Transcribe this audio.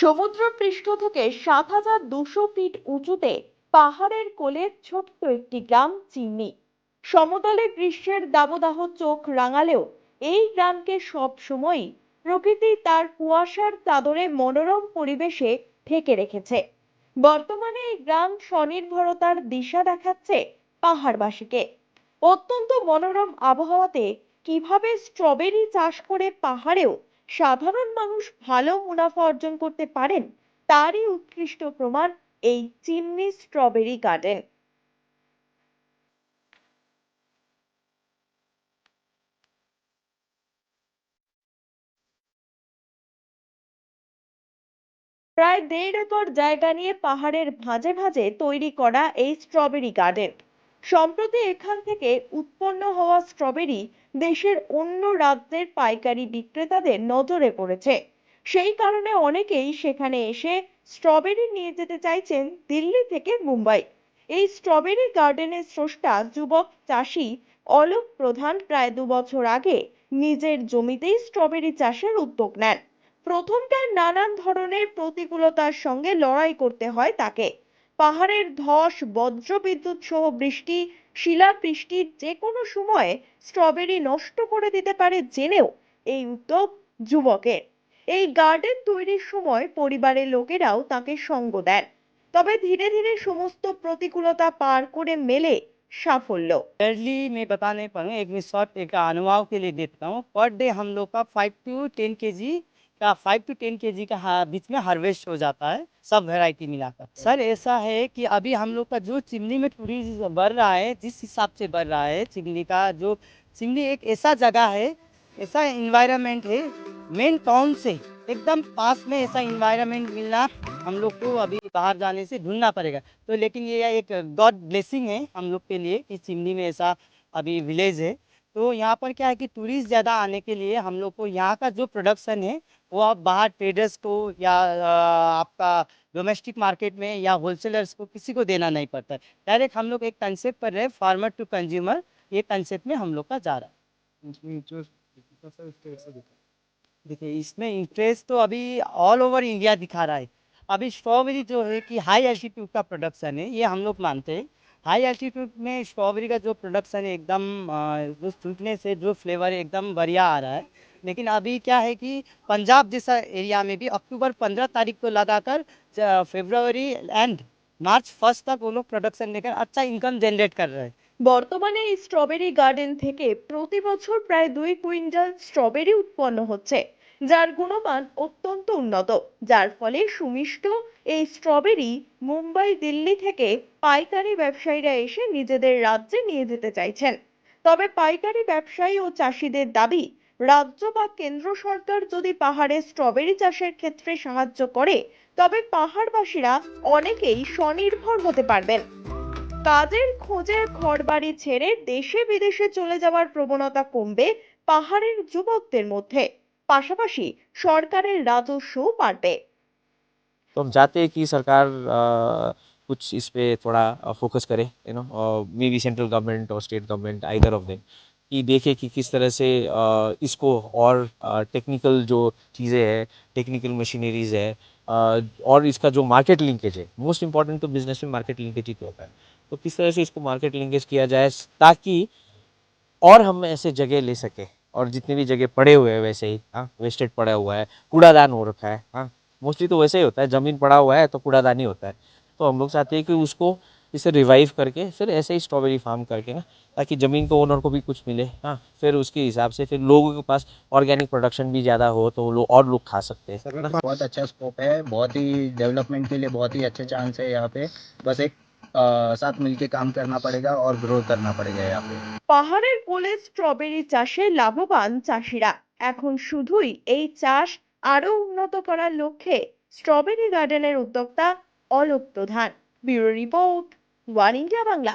সমুদ্র পৃষ্ঠ থেকে সাত হাজার দুশো ফিট উঁচুতে পাহাড়ের কোলে ছোট্ট একটি গ্রাম চিমনি। সমতলে গ্রীষ্মের দাবদাহ চোখ রাঙালেও এই গ্রামকে সব সময়ই প্রকৃতি তার কুয়াশার চাদরে মনোরম পরিবেশে ঢেকে রেখেছে। বর্তমানে এই গ্রাম স্বনির্ভরতার দিশা দেখাচ্ছে পাহাড়বাসীকে। অত্যন্ত মনোরম আবহাওয়াতে কীভাবে স্ট্রবেরি চাষ করে পাহাড়েও সাধারণ মানুষ ভালো মুনাফা অর্জন করতে পারেন, তারই উৎকৃষ্ট প্রমাণ এই চিমনি স্ট্রবেরি গার্ডেন প্রায় দেড় একর জায়গা নিয়ে পাহাড়ের ভাঁজে ভাঁজে তৈরি করা এই স্ট্রবেরি গার্ডেন সম্প্রতি এখান থেকে উৎপন্ন হওয়া স্ট্রবেরি দেশের অন্য রাজ্যের পাইকারি বিক্রেতাদের নজরে পড়েছে। সেই কারণে অনেকেই সেখানে এসে স্ট্রবেরি নিয়ে যেতে চাইছেন দিল্লি থেকে মুম্বাই। এই স্ট্রবেরি গার্ডেনের স্রষ্টা যুবক চাষি অলোক প্রধান প্রায় দু বছর আগে নিজের জমিতেই স্ট্রবেরি চাষের উদ্যোগ নেন। প্রথমটার নানান ধরনের প্রতিকূলতার সঙ্গে লড়াই করতে হয় তাকে। পাহাড়ের ধস, বজ্রবিদ্যুৎ সহ বৃষ্টি শিলাবৃষ্টির যে কোনো সময়ে স্ট্রবেরি নষ্ট করে দিতে পারে জেনেও এই উদ্যোগ যুবকের এই গার্ডেন তৈরির সময় পরিবারের লোকেরাও তাকে সঙ্গ দেন তবে ধীরে ধীরে সমস্ত প্রতিকূলতা পার করে মেলে সাফল্য ईयरली मैं बता नहीं पाऊंगा एक मैं शॉर्ट एक अनुभाव के लिए देता हूँ पर डे हम लोग का five to ten K G का five to ten K G का हा- बीच में हार्वेस्ट हो जाता है, सब वैरायटी मिलाकर। सर ऐसा है कि अभी हम लोग का जो चिमनी में टूरिज़्म बढ़ रहा है, जिस हिसाब से बढ़ रहा है चिमनी का, जो चिमनी एक ऐसा जगह है, ऐसा इन्वायरमेंट है मेन टाउन से एकदम पास में ऐसा इन्वायरमेंट मिलना हम लोग को अभी बाहर जाने से ढूंढना पड़ेगा। तो लेकिन ये एक गॉड ब्लेसिंग है हम लोग के लिए कि चिमनी में ऐसा अभी विलेज है। तो यहाँ पर क्या है कि टूरिस्ट ज़्यादा आने के लिए हम लोग को यहाँ का जो प्रोडक्शन है वो आप बाहर ट्रेडर्स को या आपका डोमेस्टिक मार्केट में या होलसेलर्स को किसी को देना नहीं पड़ता। है डायरेक्ट हम लोग एक कंसेप्ट पर रहे फार्मर टू कंज्यूमर ये कंसेप्ट में हम लोग का जा रहा है। देखिए इसमें इंटरेस्ट तो अभी ऑल ओवर इंडिया दिखा रहा है। अभी स्ट्रॉबेरी जो है कि हाई एल्टीट्यूड का प्रोडक्शन है ये हम लोग मानते हैं। हाई एल्टीट्यूड में स्ट्रॉबेरी का जो प्रोडक्शन है एकदम अ, जो स्वीटनेस है जो फ्लेवर है एकदम बढ़िया आ रहा है लेकिन अभी क्या है कि पंजाब जैसा एरिया में भी अक्टूबर पंद्रह तारीख को लगाकर फरवरी एंड मार्च फर्स्ट तक वो लोग प्रोडक्शन लेकर अच्छा इनकम जनरेट कर रहे हैं বর্তমানে এই স্ট্রবেরি গার্ডেন থেকে প্রতি বছর প্রায় দুই কুইন্টাল স্ট্রবেরি উৎপন্ন হচ্ছে যার গুণমান অত্যন্ত উন্নত যার ফলে সুমিষ্ট এই স্ট্রবেরি মুম্বাই, দিল্লি থেকে পাইকারি ব্যবসায়ীরা এসে নিজেদের রাজ্যে নিয়ে যেতে চাইছেন। তবে পাইকারি ব্যবসায়ী ও চাষিদের দাবি, রাজ্য বা কেন্দ্র সরকার যদি পাহাড়ে স্ট্রবেরি চাষের ক্ষেত্রে সাহায্য করে, তবে পাহাড়বাসীরা অনেকেই স্বনির্ভর হতে পারবেন। কাজের খোঁজে ঘরবাড়ি ছেড়ে দেশে বিদেশে চলে যাওয়ার প্রবণতা কমবে পাহাড়ের যুবকদের মধ্যে। পাশাপাশি সরকারের রাজস্বও বাড়বে। तो हम चाहते हैं कि सरकार कुछ इस पर थोड़ा फोकस करे you know maybe central government और state government either of them कि देखे कि किस तरह से इसको और टेक्निकल जो चीज़ें हैं टेक्निकल मशीनरीज है और इसका जो मार्केट लिंकेज है मोस्ट इंपॉर्टेंट तो बिज़नेस में मार्केट लिंकेज ही तो होता है। तो किस तरह से इसको मार्केट लिंकेज किया जाए, ताकि और हम ऐसे जगह ले सके, और जितने भी जगह पड़े हुए हैं वैसे ही हाँ वेस्टेड पड़ा हुआ है, कूड़ादान हो रखा है हाँ मोस्टली तो वैसे ही होता है ज़मीन पड़ा हुआ है तो कूड़ादान ही होता है तो हम लोग चाहते हैं कि उसको इसे रिवाइव करके फिर ऐसे ही स्ट्रॉबेरी फार्म करके ना ताकि ज़मीन को ओनर को भी कुछ मिले हाँ फिर उसके हिसाब से फिर लोगों के पास ऑर्गेनिक प्रोडक्शन भी ज़्यादा हो तो वो लोग और लोग खा सकते हैं बहुत अच्छा स्कोप है बहुत ही डेवलपमेंट के लिए बहुत ही अच्छे चांस है यहाँ पे बस एक अ, साथ मिलके काम करना पड़ेगा और ग्रो करना पड़ेगा यहाँ पे পাহাড়ের কোলে স্ট্রবেরি চাষে লাভবান চাষিরা এখন শুধুই এই চাষ আরও উন্নত করার লক্ষ্যে স্ট্রবেরি গার্ডেনের উদ্যোক্তা Alok Pradhan. Bureau report One India Bangla.